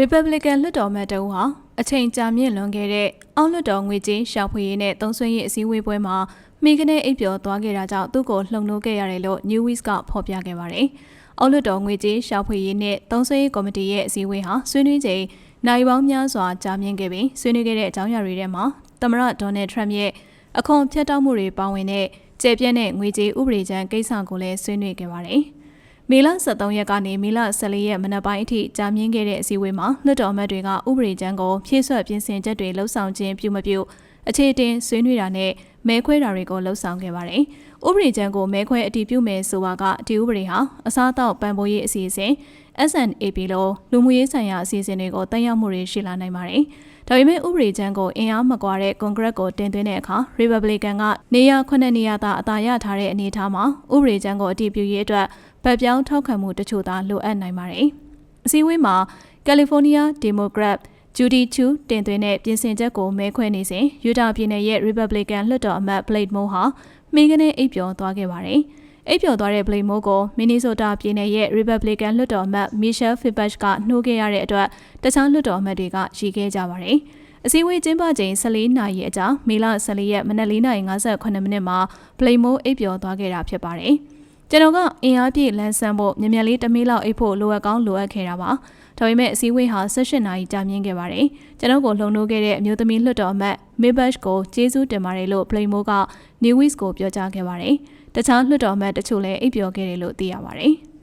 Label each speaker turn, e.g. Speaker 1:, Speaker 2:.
Speaker 1: Republican လွှတ်တော်အမတ်တဦးဟာအချိန်ကြာမြင့်လွန်ခဲ့တဲ့အောက်လွှတ်တော်ငွေကြေးရှာဖွေရေးနဲ့သုံးစွဲရေးအစည်းအဝေးပွဲမှာမိကနေအိပ်ပျော်သွားခဲ့တာကြောင့်သူ့ကိုလှုံ့ဆော်ခဲ့ရတယ်လို့ Newsweek ကဖော်ပြခဲ့ပါတယ်။အောက်လွှတ်တော်ငွေကြေးရှာဖွေရေးနဲ့သုံးစွဲရေးကော်မတီရဲ့အစည်းအဝေးဟာဆွေးနွေးချိန်နိုင်ပေါင်းများစွာကြာမြင့်ခဲ့ပြီးဆွေးနွေးခဲ့တဲ့အကြောင်းအရာတွေထဲမှာသမ္မတဒေါ်နယ်ထရမ့်ရဲ့အခွန်ဖြတ်တောက်မှုတွေပါဝင်တဲ့ကျေပြန့်တဲ့ငွေကြေးဥပဒေကြမ်းကိစ္စကိုလည်းဆွေးနွေးခဲ့ပါတယ်။ မေလ23ရက်ကနေမေလ14ရက်မနက်ပိုင်းအထိကြာမြင့်ခဲ့တဲ့အစည်းအဝေးမှာလွှတ်တော်အမတ်တွေကဥပဒေကြမ်းကိုဖြည့်ဆွတ်ပြင်ဆင်ချက်တွေလှုပ်ဆောင်ခြင်းပြုမပြု အခြေတင်ဆွေးနွေးတာနဲ့မဲခွဲတာတွေကိုလှုပ်ဆောင်ခဲ့ပါတယ်။ဥပဒေကြမ်းကိုမဲခွဲအတည်ပြုမယ်ဆိုတာကဒီဥပဒေဟာအစားအသောက်ပံ့ပိုးရေးအစီအစဉ် SNAP လို့လူမှုရေးဆိုင်ရာအစီအစဉ်တွေကိုတက်ရောက်မှုတွေရှိလာနိုင်ပါတယ်။ဒါပေမဲ့ဥပဒေကြမ်းကိုအင်အားမကွာတဲ့ကွန်ဂရက်ကိုတင်သွင်းတဲ့အခါ Republican ကနေရာ9နေရာသာအသာရထားတဲ့အနေအထားမှာဥပဒေကြမ်းကိုအတည်ပြုရေးအတွက်ဗတ်ပြောင်းထောက်ခံမှုတချို့သာလိုအပ်နိုင်ပါတယ်။အစည်းအဝေးမှာကယ်လီဖိုးနီးယားဒီမိုကရက် ဂျူဒီချူတင်သွင်းတဲ့ပြင်ဆင်ချက်ကိုမဲခွဲနေစဉ်ယူတာပြည်နယ်ရဲ့ Republican လွှတ်တော်အမတ် Blake Moore ဟာမိကနေအိပ်ပျော်သွားခဲ့ပါတယ်။အိပ်ပျော်သွားတဲ့ Blake Moore ကို Minnesota ပြည်နယ်ရဲ့ Republican လွှတ်တော်အမတ် Michelle Fitzpatrick ကနှိုးခဲ့ရတဲ့အတွက်တခြားလွှတ်တော်အမတ်တွေကရည်ခဲ့ကြပါတယ်။အစည်းအဝေးကျင်းပချိန်14နာရီအကြာမေလ14ရက်မနက်4:58မိနစ်မှာ Blake Moore အိပ်ပျော်သွားခဲ့တာဖြစ်ပါတယ်။ ကျွန်တော်ကအင်အားပြည့်လန်းဆန်းဖို့မြန်မြန်လေးတမေးလောက်အိပ်ဖို့လိုအပ်ကောင်းလိုအပ်ခဲ့တာပါ။ဒါပေမဲ့အစည်းအဝေးဟာ16နာရီကြာမြင့်ခဲ့ပါတယ်။ကျွန်တော်ကိုလှုံလို့ခဲ့တဲ့အမျိုးသမီးလွှတ်တော်အမတ် Maybash ကိုကျေးဇူးတင်ပါတယ်လို့ Playmore က Newies ကိုပြောကြားခဲ့ပါတယ်။တခြားလွှတ်တော်အမတ်တချို့လည်းအိပ်ပျော်ခဲ့တယ်လို့သိရပါတယ်။